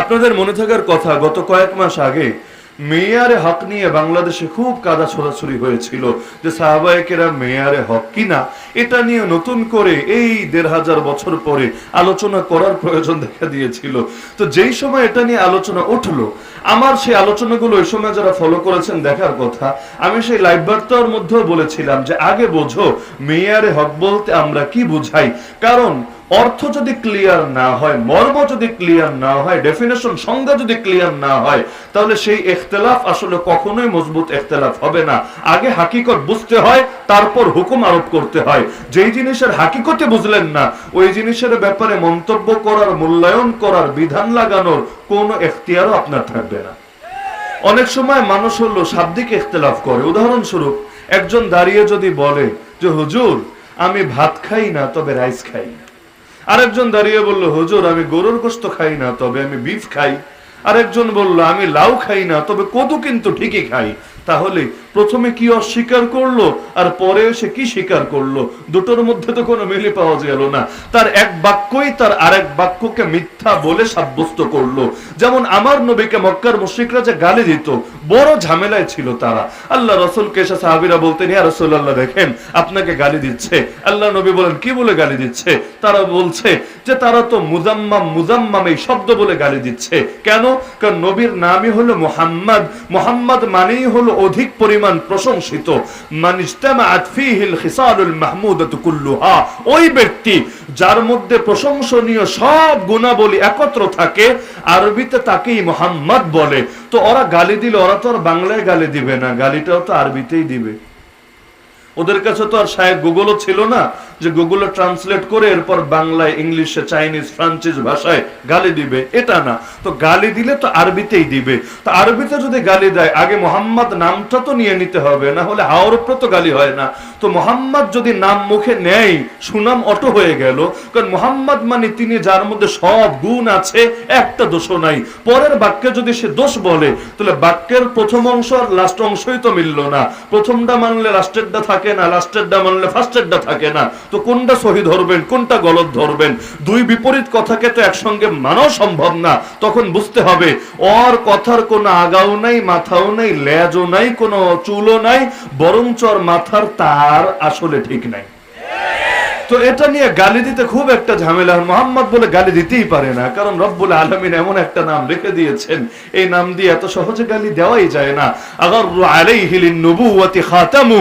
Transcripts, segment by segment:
আপনাদের মনে থাকার কথা, গত কয়েক মাস আগে মেয়ারে হক নিয়ে বাংলাদেশে খুব কাদা ছোড়াছুরি হয়েছিল যে সাহাবায়কেরা মেয়ারে হক কিনা, এটা নিয়ে নতুন করে এই দেড় হাজার বছর পরে আলোচনা করার প্রয়োজন দেখা দিয়েছিল। তো যেই সময় এটা নিয়ে আলোচনা উঠল, আমার সেই আলোচনাগুলো ওই সময় যারা ফলো করেছেন দেখার কথা, আমি সেই লাইভ বার্তার মধ্যেও বলেছিলাম যে আগে বোঝো মেয়ারে হক বলতে আমরা কি বুঝাই। কারণ অর্থ যদি ক্লিয়ার না হয়, মর্ম যদি ক্লিয়ার না হয় ডেফিনেশন সংজ্ঞা যদি ক্লিয়ার না হয়, তাহলে সেই এখতেলাফ আসলে কখনোই মজবুত এখতেলাফ হবে না। আগে হাকিকত বুঝতে হয়, তারপর হুকুম আরোপ করতে হয়। যেই জিনিসের হাকিকতে বুঝলেন না, ওই জিনিসের ব্যাপারে মন্তব্য করার, মূল্যায়ন করার, বিধান লাগানোর কোনো এখতিয়ারও আপনার থাকবে না। অনেক সময় মানুষ হলো শাব্দিক ইখতলাফ করে। উদাহরণস্বরূপ, একজন দাঁড়িয়ে যদি বলে যে, হুজুর, আমি ভাত খাই না, তবে রাইস খাই। আরেকজন দাঁড়িয়ে বলল, হুজুর, আমি গরুর গোস্ত খাই না, তবে আমি বিফ খাই। আরেকজন বলল, আমি লাউ খাই না, তবে কদু কিন্তু ঠিকই খাই। তাহলে প্রথমে কি অস্বীকার করল আর পরে সে কি স্বীকার করল? দুটোর মধ্যে তো কোনো মিলে পাওয়া গেল না। তার এক বাক্যই তার আরেক বাক্যকে মিথ্যা বলে সাব্যস্ত করল। যেমন আমার নবীকে মক্কার মুশ্রিকরা যে গালি দিত, বড় ঝামেলায় ছিল তারা। আল্লাহ রসুলকে এসে সাহাবিরা বলতেন, ইয়া রসুল্লাহ দেখেন, আপনাকে গালি দিচ্ছে। আল্লাহ নবী বলেন, কি বলে গালি দিচ্ছে? তারা বলছে যে, তারা তো মুজাম্মাম মুজাম্মাম এই শব্দ বলে গালি দিচ্ছে। কেন? কারণ নবীর নামই হলো মোহাম্মদ। মোহাম্মদ মানেই হলো অধিক পরিমাণ প্রশংসিত। মাহমুদাতু কুল্লুহা। ওই ব্যক্তি যার মধ্যে প্রশংসনীয় সব গুণাবলী একত্র থাকে, আরবিতে তাকেই মোহাম্মদ বলে। তো ওরা গালি দিলে, ওরা তো আর বাংলায় গালি দিবে না, গালিটাও তো আরবিতেই দিবে। ওদের কাছে তো আর সাহেব গুগলও ছিল না। যে গুগলে ট্রান্সলেট করে এরপর বাংলায়, ইংলিশে চাইনিজ ফ্রান্সিস ভাষায় গালি দিবে, এটা না। তো গালি দিলে তো আরবিতেই দিবে। তো আরবিতে যদি গালি দেয়, আগে মোহাম্মদ নামটা তো নিয়ে নিতে হবে, না হলে হাওয়ার উপরে তো গালি হয় না। তো মোহাম্মদ যদি নাম মুখে নেয়, সুনাম অটো হয়ে গেল, কারণ মোহাম্মদ মানে তিনি যার মধ্যে সব গুণ আছে, একটা দোষও নাই। পরের বাক্যে যদি সে দোষ বলে, তাহলে বাক্যের প্রথম অংশ আর লাস্ট অংশই তো মিললো না। প্রথমটা মানলে লাস্টেরটা থাকে না লাস্টেরটা মানলে ফার্স্টেরটা থাকে না। তো কোনটা সহি ধরবেন, কোনটা গলত ধরবেন? দুই বিপরীত কথাকে তো একসঙ্গে মানাও সম্ভব না। তখন বুঝতে হবে ওর কথার কোনো আগাও নাই, মাথাও নাই, লেজও নাই, কোনো চুলও নাই, বরঞ্চ ওর মাথার তার আসলে ঠিক নাই। তো এটা নিয়ে গালি দিতে খুব একটা ঝামেলা মোহাম্মদ বলে গালি দিতেই পারে না, কারণ রব্বুল আলমিন এমন একটা নাম রেখে দিয়েছেন। এই নাম দিয়ে এত সহজে গালি দেওয়াই যায় না। আগর আলাইহি খাতামু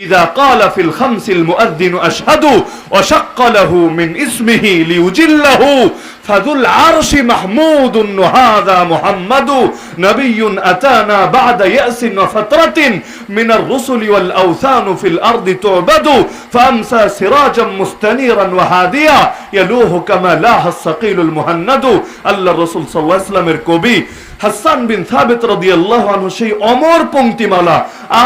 إذا قال في الخمس المؤذن أشهد وشق له من اسمه ليجله فذو العرش محمود وهذا محمد نبي أتانا بعد يأس وفترة من الرسل والأوثان في الأرض تعبد فأمسى سراجا مستنيرا وهاديا يلوه كما لاح الصقيل المهند الله الرسول صلى الله عليه وسلم الكوبي হাসান বিন সাবিত রাদিয়াল্লাহু আনহু সেই অমর পংক্তিমালা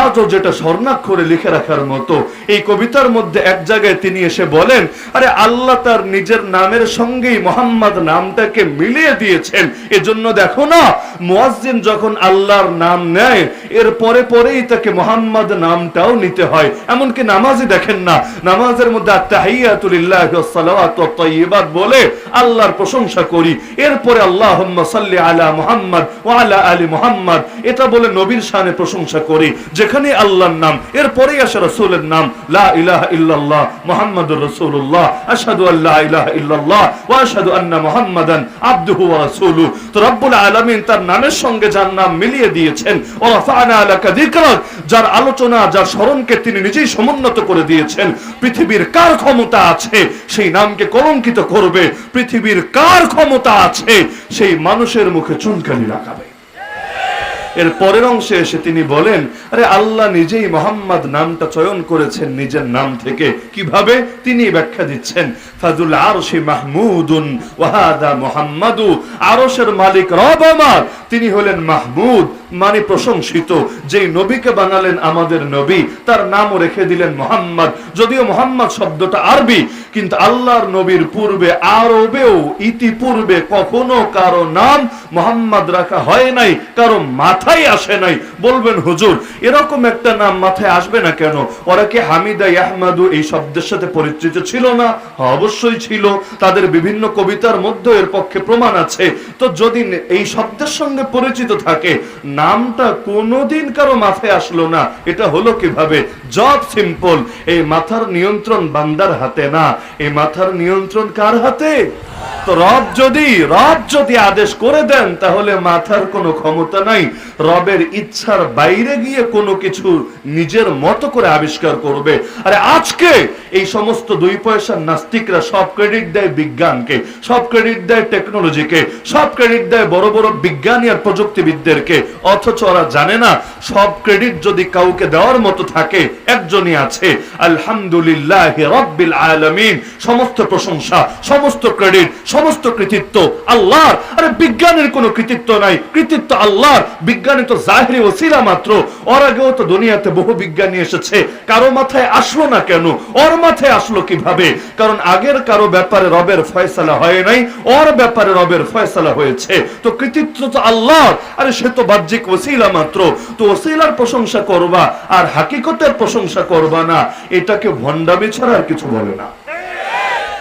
আজও যেটা স্বর্ণাক্ষরে লিখে রাখার মতো। এই কবিতার মধ্যে এক জায়গায় তিনি এসে বলেন, আরে আল্লাহ তার নিজের নামের সঙ্গেই মোহাম্মদ নামটাকে মিলিয়ে দিয়েছেন। এজন্য দেখো না, মুয়াজ্জিন যখন আল্লাহর নাম নেয়, এর পরে পরেই তাকে মোহাম্মদ নামটাও নিতে হয়। এমনকি নামাজই দেখেন না। নামাজের মধ্যে আত্তাহিয়াতু লিল্লাহি ওয়াস সালাওয়াতু বলে আল্লাহর প্রশংসা করি। এরপরে আল্লাহুম্মা সাল্লি আলা মুহাম্মদ ওয়া আলা আলি মুহাম্মদ। এটা বলে নবীর শানে প্রশংসা করি। যেখানে আল্লাহর নাম আসে রাসূলের নাম, লা ইল্লাল্লাহ রাসূলুল্লাহ, আশহাদু আল্লা ইলাহা ইল্লাল্লাহ ওয়া আশহাদু আন্না মুহাম্মাদান আবদুহু ওয়া তো রব্বুল আলামিন তার নামের সঙ্গে যার নাম মিলিয়ে দিয়েছেন রাফা'না যিকরাক যার আলোচনা, যার স্মরণকে তিনি নিজেই সমুন্নত করে দিয়েছেন। পৃথিবীর কার ক্ষমতা আছে, সেই নামকে কলঙ্কিত করবে। পৃথিবীর কার ক্ষমতা আছে, সেই মানুষের মুখে চুনকানি লাগাবে। এর পরের অংশে এসে তিনি বলেন, আরে আল্লাহ নিজেই মোহাম্মদ নামটা চয়ন করেছেন নিজের নাম থেকে। কীভাবে? তিনি ব্যাখ্যা দিচ্ছেন, ফাজুল আরশি মাহমুদুন ওয়াহাদা মুহাম্মাদু। আরশের মালিক রব আমার। তিনি হলেন মাহমুদ মানে প্রশংসিত। যেই নবীকে বানালেন আমাদের নবী, তার নামও রেখে দিলেন মোহাম্মদ। যদিও মোহাম্মদ শব্দটা আরবি কিন্তু আল্লাহর নবীর পূর্বে আরবেও ইতিপূর্বে কখনো কারও নাম মোহাম্মদ রাখা হয় নাই কারও মাথায় আসে নাই। বলবেন হুজুর এরকম একটা নাম মাথায় আসবে না কেন? ওরা কি হামিদা ইয়াহমাদু এই শব্দের সাথে পরিচিত ছিল না? হ্যাঁ, অবশ্যই ছিল। তাদের বিভিন্ন কবিতার মধ্যে এর পক্ষে প্রমাণ আছে। তো যদি এই শব্দের সঙ্গে পরিচিত থাকে নামটা কোনোদিন কারও মাথায় আসলো না। এটা হলো কীভাবে? জব সিম্পল। এই মাথার নিয়ন্ত্রণ বান্দার হাতে না। এই মাথার নিয়ন্ত্রণ কার হাতে? রব যদি রব যদি আদেশ করে দেন, তাহলে মাথার কোনো ক্ষমতা নাই। রবের ইচ্ছার বাইরে গিয়ে কোনো কিছু নিজের মতো করে আবিষ্কার করবে। আরে আজকে এই সমস্ত দুই পয়সার নাস্তিকরা সব ক্রেডিট দেয় বিজ্ঞানকে, সব ক্রেডিট দেয় টেকনোলজিকে সব ক্রেডিট দেয় বড় বড় বিজ্ঞানী আর প্রযুক্তিবিদদেরকে। অথচ ওরা জানে না, সব ক্রেডিট যদি কাউকে দেওয়ার মতো থাকে, একজনই আছে। আলহামদুলিল্লাহ রব্বিল আলামিন। সমস্ত প্রশংসা, সমস্ত ক্রেডিট সমস্ত কৃতিত্ব আল্লাহর। আরে বিজ্ঞানের কোনো কৃতিত্ব নাই। কৃতিত্ব আল্লাহর। বিজ্ঞানী তো জাহিরি ওসিলা মাত্র। ওর আগেও তো দুনিয়াতে বহু বিজ্ঞানী এসেছে। কারও মাথায় আসলো না কেন? ওর মাথায় আসলো কীভাবে? কারণ আগের কারও ব্যাপারে রবের ফয়সালা হয় নাই। ওর ব্যাপারে রবের ফয়সালা হয়েছে। তো কৃতিত্ব তো আল্লাহর। আরে সে তো বাহ্যিক ওসিলা মাত্র। তো ওসিলার প্রশংসা করবা আর হাকিকতের প্রশংসা করবা না। এটাকে ভণ্ডামি ছাড়া আর কিছু বলে না।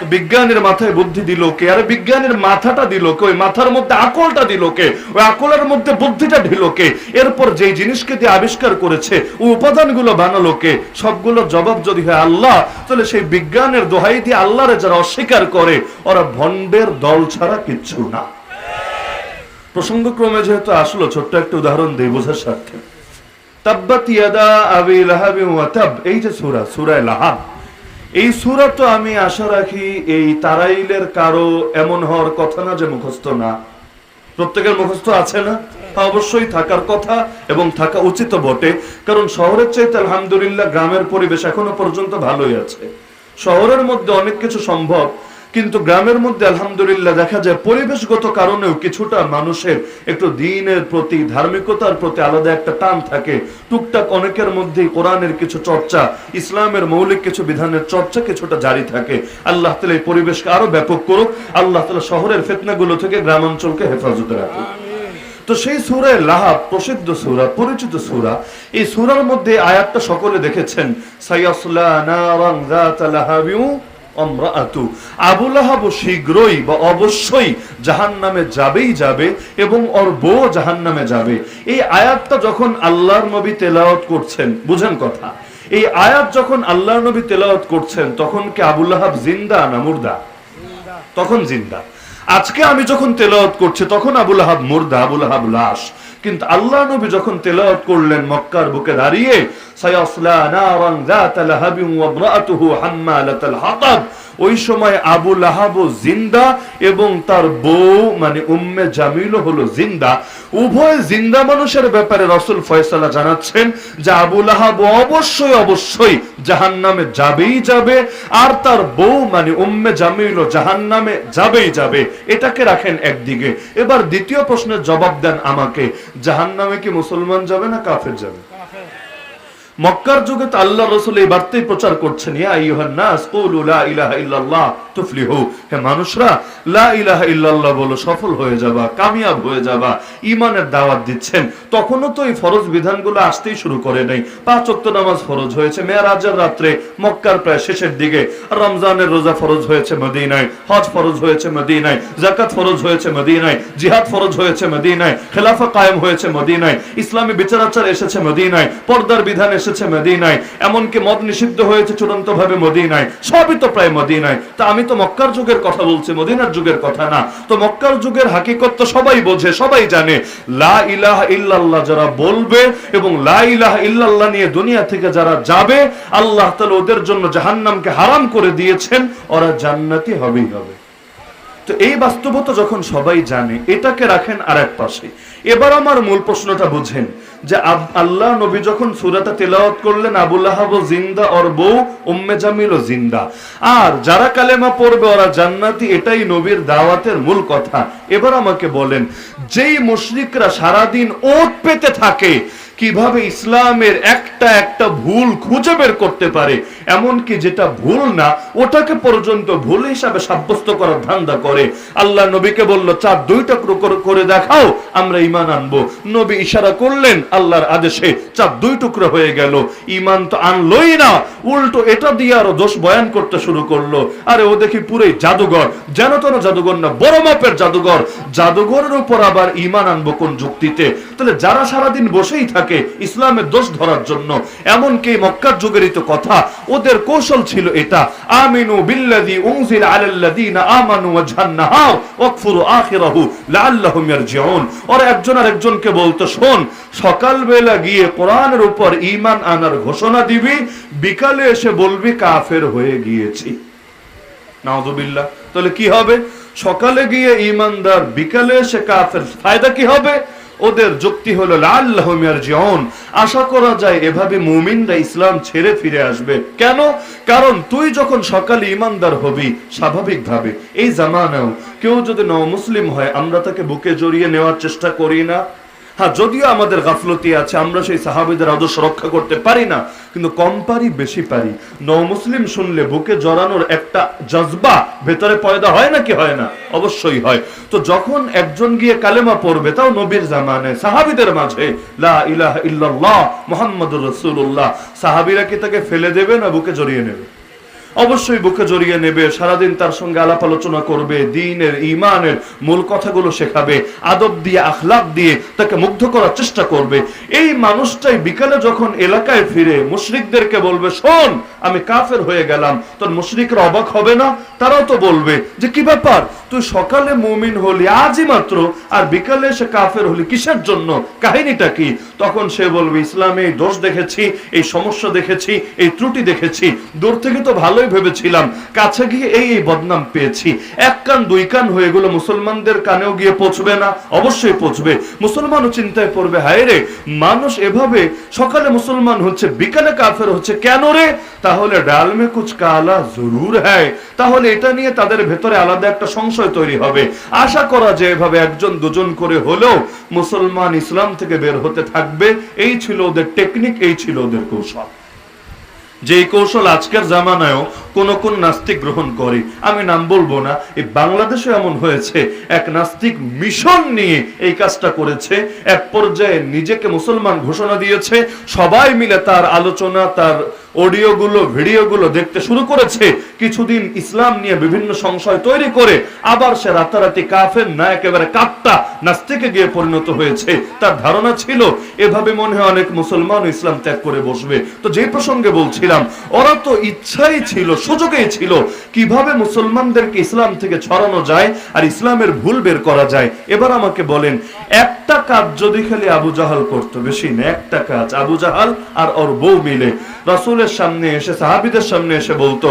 বিজ্ঞানের মাথায় বুদ্ধি দিল কে? আরে বিজ্ঞানের মাথাটা দিল কে? ওই মাথার মধ্যে আকলটা দিল কে? ওই আকলের মধ্যে বুদ্ধিটা ঢিল কে? এরপর যেই জিনিসকে দিয়ে আবিষ্কার করেছে ওই উপাদানগুলো বানালো কে? সবগুলো জবাব যদি হয় আল্লাহ, তাহলে সেই বিজ্ঞানের দোহাই দিয়ে আল্লাহরে যারা অস্বীকার করে, ওরা ভণ্ডের দল ছাড়া কিচ্ছু না। প্রসঙ্গক্রমে যেহেতু আসলো, ছোট্ট একটা উদাহরণ দেই বোঝার স্বার্থে। তাব্বাত ইয়াদা আবি লাহাবি ওয়া তাব, এই যে সূরা সূরা লাহাব। এই সুরা তো আমি আশা রাখি এই তারাইলের কারও এমন হওয়ার কথা না যে মুখস্থ না। প্রত্যেকের মুখস্থ আছে না? অবশ্যই থাকার কথা এবং থাকা উচিত বটে। কারণ শহরের চাইতে আলহামদুলিল্লাহ গ্রামের পরিবেশ এখনও পর্যন্ত ভালোই আছে। শহরের মধ্যে অনেক কিছু সম্ভব কিন্তু গ্রামের মধ্যে আলহামদুলিল্লাহ দেখা যায় পরিবেশগত কারণেও কিছুটা মানুষের একটু দিনের প্রতি ধার্মিকতার প্রতি আলাদা একটা টান থাকে। টুকটাক অনেকের মধ্যেই কোরআনের কিছু চর্চা ইসলামের মৌলিক কিছু বিধানের চর্চা কিছুটা জারি থাকে। আল্লাহ তালা এই পরিবেশকে আরও ব্যাপক করুক। আল্লাহ তালা শহরের ফেতনাগুলো থেকে গ্রামাঞ্চলকে হেফাজতে রাখুক। তো সেই সুরায় লাহাব প্রসিদ্ধ সুরা পরিচিত সুরা এই সুরার মধ্যে আয়াতটা সকলে দেখেছেন। সাইয়াসলা নারান যাতা লাহাবিউ শীঘ্রই বা অবশ্যই জাহান্নামে যাবেই যাবে এবং ওর বউ জাহান্নামে যাবে। এই আয়াতটা যখন আল্লাহর নবী তেলাওয়াত করছেন, বুঝেন কথা। এই আয়াত যখন আল্লাহর নবী তেলাওয়াত করছেন, তখন কি আবু লাহাব জিন্দা না মুর্দা? তখন জিন্দা। আজকে আমি যখন তেলাওয়াত করছি, তখন আবুল আহাব মুর্দা আবুল আহাব লাশ। কিন্তু আল্লাহ নবী যখন তেলাওয়াত করলেন মক্কার বুকে দাঁড়িয়ে সায়াসলা নারান যাতা লাহাবিন ওয়া ইমরাআতুহু হাম্মালাতাল ওই সময় আবু লাহাব জিন্দা এবং তার বউ মানে উম্মে জামিল হলো জিন্দা। উভয় জিন্দা মানুষের ব্যাপারে রসুল ফয়সালা জানাচ্ছেন যে আবু লাহাব অবশ্যই অবশ্যই জাহান্নামে যাবেই যাবে, আর তার বউ মানে উম্মে জামিল জাহান্নামে যাবেই যাবে। এটাকে রাখেন একদিকে। এবার দ্বিতীয় প্রশ্নের জবাব দেন আমাকে। জাহান্নামে কি মুসলমান যাবে না কাফের যাবে? মক্কার যুগে তো আল্লাহ রসুল এই বার্তাই প্রচার করছেন রমজানের রোজা ফরজ হয়েছে মদিনায়, হজ ফরজ হয়েছে মদিনায়, যাকাত ফরজ হয়েছে মদিনায়, জিহাদ ফরজ হয়েছে মদিনায়, খেলাফা কায়েম হয়েছে মদিনায়, ইসলামী বিচারাচার এসেছে মদিনায়, পর্দার বিধান এসেছে মদিনায়। এমনকি মদ নিষিদ্ধ হয়েছে চূড়ান্ত ভাবে মদিনায়। সবই তো প্রায় মদিনায়। তা আমি তো মক্কার যুগের কথা বলছি, মদিনার যুগের কথা না। তো মক্কার যুগের হাকিকত তো সবাই বোঝে, সবাই জানে। লা ইলাহা ইল্লাল্লাহ যারা বলবে এবং লা ইলাহা ইল্লাল্লাহ নিয়ে দুনিয়া থেকে যারা যাবে, আল্লাহ তাআলা ওদের জন্য জাহান্নামকে হারাম করে দিয়েছেন, ওরা জান্নাতি হবেই হবে। তো এই বাস্তবতা যখন সবাই জানে, এটাকে রাখেন আর এক পাশে। এবার আমার মূল প্রশ্নটা বুঝেন, যে আল্লাহ নবী যখন সুরাটা তেলাওয়াত করলেন আবুল আহাব জিন্দা, ওর বউ উম্মে জামিল জিন্দা। আর যারা কালেমা পড়বে, ওরা জান্নাতি, এটাই নবীর দাওয়াতের মূল কথা। এবার আমাকে বলেন, যেই মুশরিকরা সারাদিন ওত পেতে থাকে কীভাবে ইসলামের একটা একটা ভুল খুঁজে বের করতে পারে, এমনকি যেটা ভুল না, ওটাকে পর্যন্ত ভুল হিসাবে সাব্যস্ত করার ধান্দা করে। আল্লাহ নবীকে বলল চার দুই টুকরো করে- করে দেখাও, আমরা ইমান আনব। নবী ইশারা করলেন, আল্লাহর আদেশে চার দুই টুকরো হয়ে গেল। ইমান তো আনলোই না, উল্টো এটা দিয়ে আরও দোষ বয়ান করতে শুরু করল। আরে ও দেখি পুরোই জাদুঘর, যেন তেন জাদুঘর না, বড় মাপের জাদুঘর। জাদুঘরের উপর আবার ইমান আনব কোন যুক্তিতে? তাহলে যারা সারাদিন বসেই থাকে ইসলামের দোষ ধরার জন্য। এমনকি মক্কার যুগেরই তো কথা, ওদের কৌশল ছিল এটা, আমিনু বিল্লাযী উনজিল আলাল্লাযীনা আমানু ওয়াজহান নাহার ওয়াকফুরু আখিরাহু লাআল্লাহুম ইয়ারজিউন ওরা একজন আরেকজনকে বলতো, শোন, সকালবেলা গিয়ে কোরআনের উপর ঈমান আনার ঘোষণা দিবি, বিকালে এসে বলবি কাফের হয়ে গিয়েছি। নাউজুবিল্লাহ, তাহলে কি হবে? সকালে গিয়ে ইমানদার বিকালে এসে কাফের, ফায়দা কি হবে? ওদের যুক্তি হলো আশা করা যায় এভাবে মুমিনরা ইসলাম ছেড়ে ফিরে আসবে। কেন? কারণ তুই যখন সকালে ইমানদার হবি, স্বাভাবিকভাবে। এই জামানাও, কেউ যদি নমুসলিম মুসলিম হয়, আমরা তাকে বুকে জড়িয়ে নেওয়ার চেষ্টা করি না। হ্যাঁ যদিও আমাদের গাফলতি আছে, আমরা সেই সাহাবিদের আদর্শ রক্ষা করতে পারি না, কিন্তু কম পারি, বেশি পারি। নৌ মুসলিম শুনলে বুকে জড়ানোর একটা জজবা ভেতরে পয়দা হয় নাকি হয় না? অবশ্যই হয়। তো যখন একজন গিয়ে কালেমা পড়বে, তাও নবীর জামানে সাহাবিদের মাঝে, লা ইলাহা ইল্লাল্লাহ মুহাম্মাদুর রাসূলুল্লাহ, সাহাবীরা কি তাকে ফেলে দেবে না বুকে জড়িয়ে নেবে? অবশ্যই বুকে জড়িয়ে নেবে, সারাদিন তার সঙ্গে আলাপ আলোচনা করবে, দিনের ইমানের মূল কথাগুলো শেখাবে, আদব দিয়ে আখলাক দিয়ে তাকে মুগ্ধ করার চেষ্টা করবে। এই মানুষটাই বিকালে যখন এলাকায় ফিরে মুশরিকদেরকে বলবে, শোন, আমি কাফের হয়ে গেলাম। তোর মুশরিকরা অবাক হবে না? তারাও তো বলবে যে, কি ব্যাপার? তুই সকালে মুমিন হলি, আজই মাত্র, আর বিকালে সে কাফের হলি কিসের জন্য? কাহিনীটা কি? তখন সে বলবে, ইসলামে এই দোষ দেখেছি, এই সমস্যা দেখেছি, এই ত্রুটি দেখেছি। দূর থেকে তো ভালোই ভেবেছিলাম, কাছে গিয়ে এই এই বদনাম পেয়েছি। এক কান, দুই কান হয়ে গেলো, মুসলমানদের কানেও গিয়ে পৌঁছবে না। অবশ্যই পৌঁছবে। মুসলমানও চিন্তায় পড়বে, হায় রে! মানুষ এভাবে সকালে মুসলমান হচ্ছে, বিকালে কাফের হচ্ছে কেন রে? তাহলে ডাল মে কুচ কালা জরুর হ্যায় তাহলে এটা নিয়ে তাদের ভেতরে আলাদা একটা সংশয় তৈরি হবে। আশা করা যায় এভাবে একজন, দুজন করে হলেও মুসলমান ইসলাম থেকে বের হতে থাকবে। এই ছিল ওদের টেকনিক, এই ছিল ওদের কৌশল। যে কৌশল আজকের জামানায়ও কোন কোন নাস্তিক গ্রহণ করে, আমি নাম বলব না এই বাংলাদেশে এমন হয়েছে, এক নাস্তিক মিশন নিয়ে এই কাজটা করেছে, এক পর্যায়ে নিজেকে মুসলমান ঘোষণা দিয়েছে, সবাই মিলে তার আলোচনা, তার অডিওগুলো, ভিডিওগুলো দেখতে শুরু করেছে। কিছুদিন ইসলাম নিয়ে বিভিন্ন সংশয় তৈরি করে আবার সে রাতারাতি কাফের না একেবারে কাপ্তা নাস্তিকে গিয়ে পরিণত হয়েছে। তার ধারণা ছিল, এভাবে মনে হয় অনেক মুসলমান ইসলাম ত্যাগ করে বসবে। তো যে প্রসঙ্গে বলছিলাম, ওরা তো ইচ্ছাই ছিল, সুযোগই ছিল, কীভাবে মুসলমানদেরকে ইসলাম থেকে ছড়ানো যায় আর ইসলামের ভুল বের করা যায়। এবার আমাকে বলেন, একটা কাজ যদি খালি আবু জাহাল করতো, বেশি না, একটা কাজ আবু জাহাল আর ওর বউ মিলে। রাসূলের সামনে এসে, সাহাবিদের সামনে এসে বলতো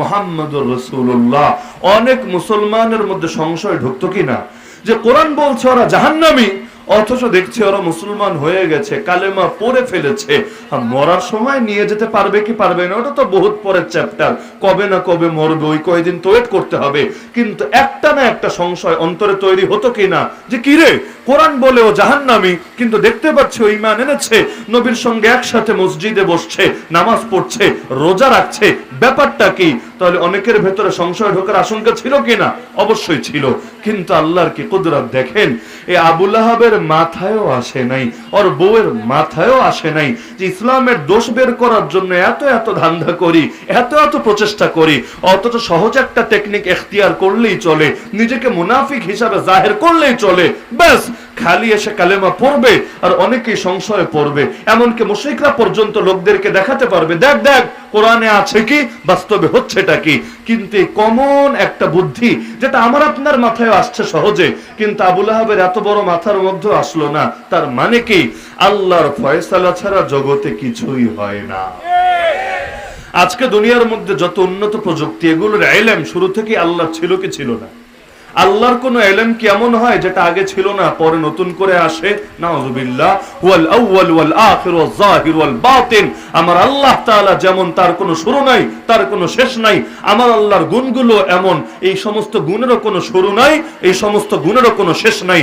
মুহাম্মাদুর রাসূলুল্লাহ। অনেক মুসলমানের মধ্যে সংশয় ঢুকতো কিনা যে কোরআন বলছে ওরা জাহান্নামী। অথচ দেখছি ওরা মুসলমান হয়ে গেছে, কালেমা পড়ে ফেলেছে। আর মরার সময় নিয়ে যেতে পারবে কি পারবে না, ওটা তো বহুত পরের চ্যাপ্টার কবে না কবে মরবে, ওই কয়দিন তো ওয়েট করতে হবে। কিন্তু একটা না একটা সংশয় অন্তরে তৈরি হতো কিনা যে কি রে, কোরআন বলে ও জাহান্নামী, কিন্তু দেখতে পাচ্ছি ওই ইমান এনেছে, নবীর সঙ্গে একসাথে মসজিদে বসছে, নামাজ পড়ছে, রোজা রাখছে, ব্যাপারটা কি? তাহলে অনেকের ভেতরে সংশয় ঢোকার আশঙ্কা ছিল কিনা অবশ্যই ছিল। কিন্তু আল্লাহর কি কুদরত দেখেন? এই আবুল আহাবের মাথায়ও আসে নাই ওর বউয়ের মাথায়ও আসে নাই যে ইসলামের দোষ বের করার জন্য এত এত ধান্দা করি, এত এত প্রচেষ্টা করি, অথচ সহজ একটা টেকনিক এখতিয়ার করলেই চলে, নিজেকে মুনাফিক হিসাবে জাহের করলেই চলে, ব্যাস, খালি এসে কালেমা পড়বে আর অনেকেই সংশয়ে পড়বে। এমনকি মুশরিকরা পর্যন্ত লোকদেরকে দেখাতে পারবে, দেখ দেখ, কোরআনে আছে কি, বাস্তবে হচ্ছেটা কি। কিন্তু এই কমন একটা বুদ্ধি, যেটা আমার আপনার মাথায় আসছে সহজে, কিন্তু আবুল আহাবের এত বড় মাথার মধ্যে আসলো না, তার মানে কি? আল্লাহর ফয়সালা ছাড়া জগতে কিছুই হয় না। আজকে দুনিয়ার মধ্যে যত উন্নত প্রযুক্তি, এগুলোর এলেম শুরু থেকে আল্লাহ ছিল কি ছিল না। আল্লাহর কোন এলেম কি এমন হয় যেটা আগে ছিল না, পরে নতুন করে আসে? আমার আল্লাহ যেমন, তার কোনো শুরু নাই, তার কোনো শেষ নাই। আমার আল্লাহর গুণগুলো এমন, এই সমস্ত গুণেরও কোনো শুরু নাই, এই সমস্ত গুণেরও কোনো শেষ নাই।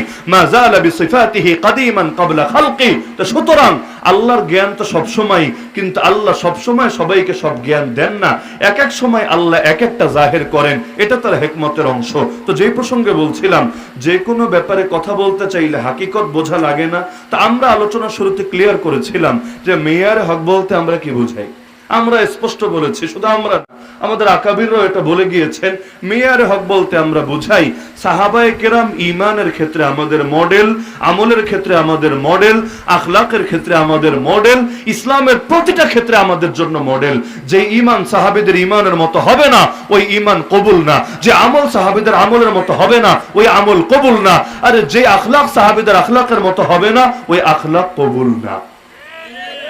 কাদিমান ক্বাবলা খালকি। তো সুতরাং আল্লাহর জ্ঞান তো সব সময় কিন্তু আল্লাহ সব সময় সবাইকে সব জ্ঞান দেন না। এক এক সময় আল্লাহ এক একটা জাহের করেন, এটা তার হেকমতের অংশ। তো যেই প্রসঙ্গে বলছিলাম, যে কোনো ব্যাপারে কথা বলতে চাইলে হাকিকত বোঝা লাগে না। তা আমরা আলোচনা শুরুতে ক্লিয়ার করেছিলাম যে মেয়ার হক বলতে আমরা কি বুঝাই? আমরা স্পষ্ট বলেছি, শুধু আমরা আমাদের আকাবিরও এটা বলে গিয়েছেন, মেয়ার হক বলতে আমরা বুঝাই, সাহাবায়ে কেরাম ইমানের ক্ষেত্রে আমাদের মডেল, আমলের ক্ষেত্রে আমাদের মডেল, আখলাকের ক্ষেত্রে আমাদের মডেল, ইসলামের প্রতিটা ক্ষেত্রে আমাদের জন্য মডেল। যে ইমান সাহাবিদের ইমানের মতো হবে না, ওই ইমান কবুল না। যে আমল সাহাবিদের আমলের মতো হবে না, ওই আমল কবুল না। আরে যে আখলাক সাহাবিদের আখলাকের মতো হবে না, ওই আখলাক কবুল না।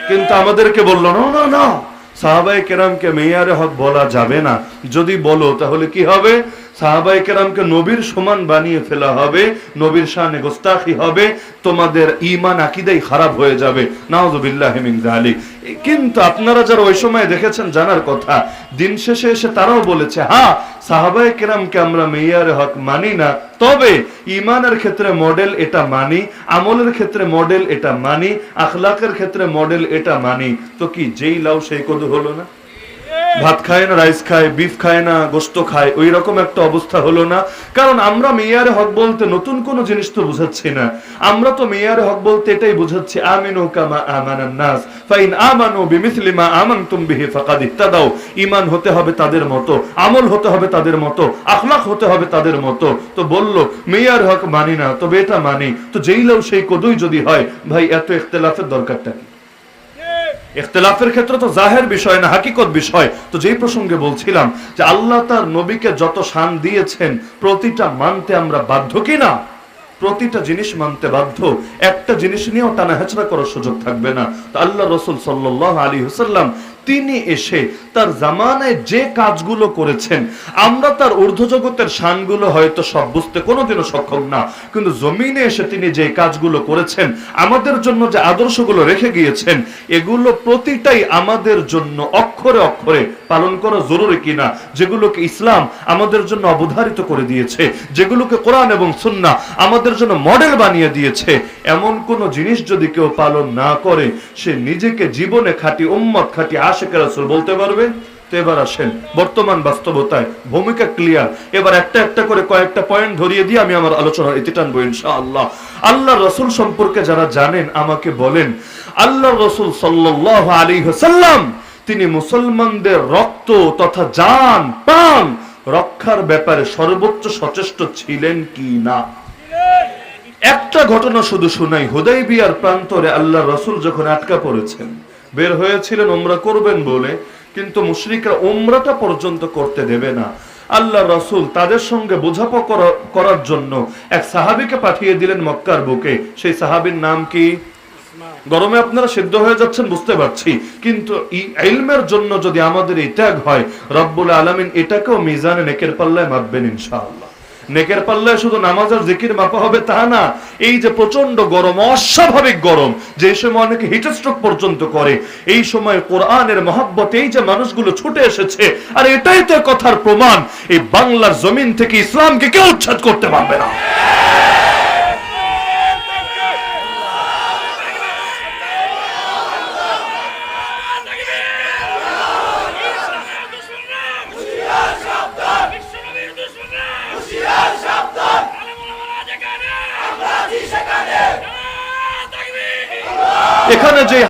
কিন্তু আমাদেরকে বলল, না না না। সাহাবাই কেরামকে মেয়ারে হক বলা যাবে না। যদি বলো তাহলে কি হবে? সাহাবাই কেরামকে নবীর সমান বানিয়ে ফেলা হবে, নবীর শানে গোস্তাখি হবে, তোমাদের ইমান আকিদাই খারাপ হয়ে যাবে। নাউজুবিল্লাহ কিন্তু আপনারা যারা ওই সময় দেখেছেন জানার কথা, দিন শেষে এসে তারাও বলেছে হ্যাঁ সাহাবাই কেরামকে আমরা মেয়ারে হক মানি না। তবে ইমানের ক্ষেত্রে মডেল এটা মানি, আমলের ক্ষেত্রে মডেল এটা মানি, আখলাকের ক্ষেত্রে মডেল এটা মানি। তো কি, যেই লাউ সেই কদু হলো না? ভাত খায় না রাইস খায় বিফ খায় না, গোস্ত খায়, ওই রকম একটা অবস্থা হলো না। কারণ আমরা মেয়ারে হক বলতে নতুন কোন জিনিস তো বুঝাচ্ছি না। আমরা তো মেয়ারে হক বলতে এটাই বুঝাচ্ছি, আমিনু কামা আমানান নাস, ফাইন আমানু বিমিসলি মা আমানতুম বিহি ফাকাদ ইত্তাদাও ঈমান হতে হবে তাদের মতো, আমল হতে হবে তাদের মতো আখলাক হতে হবে তাদের মতো। তো বলল, মেয়ার হক মানি না, তবে এটা মানি। তো যেই সেই কদুই যদি হয়, ভাই, এত ইখতিলাফের দরকারটা কি? ইখতিলাফের ক্ষেত্রে তো জাহের বিষয় না, হাকিকত বিষয়। তো যেই প্রসঙ্গে বলছিলাম যে আল্লাহ তার নবীকে যত শান দিয়েছেন, প্রতিটা মানতে আমরা বাধ্য কিনা? প্রতিটা জিনিস মানতে বাধ্য। একটা জিনিস নিয়েও টানা হেঁচড়া করার সুযোগ থাকবে না। তো আল্লাহ রসুল সাল্লাহ আলী হুসাল্লাম তিনি এসে তার জামানায় যে কাজগুলো করেছেন, আমরা তার ঊর্ধ্বজগতের শানগুলো হয়তো সব বুঝতে কোনোদিনও সক্ষম না, কিন্তু জমিনে এসে তিনি যে কাজগুলো করেছেন, আমাদের জন্য যে আদর্শগুলো রেখে গিয়েছেন, এগুলো প্রতিটাই আমাদের জন্য অক্ষরে অক্ষরে পালন করা জরুরি কিনা, যেগুলোকে ইসলাম আমাদের জন্য অবধারিত করে দিয়েছে, যেগুলোকে কোরআন এবং সুন্না আমাদের জন্য মডেল বানিয়ে দিয়েছে, এমন কোন জিনিস যদি কেউ পালন না করে, সে নিজেকে জীবনে খাটি, উম্মত খাটি বলতে পারবে? তো এবার আসেন, বর্তমান বাস্তবতায় ভূমিকা ক্লিয়ার এবার একটা একটা করে কয়েকটা পয়েন্ট ধরিয়ে দিয়ে আমি আমার আলোচনার ইতি টানবো আল্লাহ রসুল সম্পর্কে যারা জানেন, আমাকে বলেন আল্লাহ রসুল সাল্লাহ আলী হাসাল্লাম তিনি মুসলমানদের রক্ত তথা জান, প্রাণ রক্ষার ব্যাপারে সর্বোচ্চ সচেষ্ট ছিলেন কি না একটা ঘটনা শুধু শুনাই হুদাই বিয়ার প্রান্তরে আল্লাহ রসুল যখন আটকা পড়েছেন বের হয়েছিলেন ওমরা করবেন বলে। কিন্তু মুশরিকরা ওমরাটা পর্যন্ত করতে দেবে না। আল্লাহ রসুল তাদের সঙ্গে বোঝাপড়া করার জন্য এক সাহাবিকে পাঠিয়ে দিলেন মক্কার বুকে। সেই সাহাবির নাম কি? গরমে আপনারা সিদ্ধ হয়ে যাচ্ছেন, বুঝতে পারছি। কিন্তু জন্য যদি আমাদের এই ত্যাগ হয়, রব্বুল আলমিন এটাকেও মিজানে নেকের পাল্লায় মাপবেন ইনশাআল্লাহ। নেকের পাল্লায় শুধু নামাজ আর জিকির মাপা হবে তা না। এই যে প্রচণ্ড গরম, অস্বাভাবিক গরম, যে সময় অনেকে হিট স্ট্রোক পর্যন্ত করে, এই সময় কোরআনের মহাব্বত, এই যে মানুষগুলো ছুটে এসেছে, আর এটাই তো কথার প্রমাণ, এই বাংলার জমিন থেকে ইসলামকে কেউ উচ্ছেদ করতে পারবে না। এখানে যে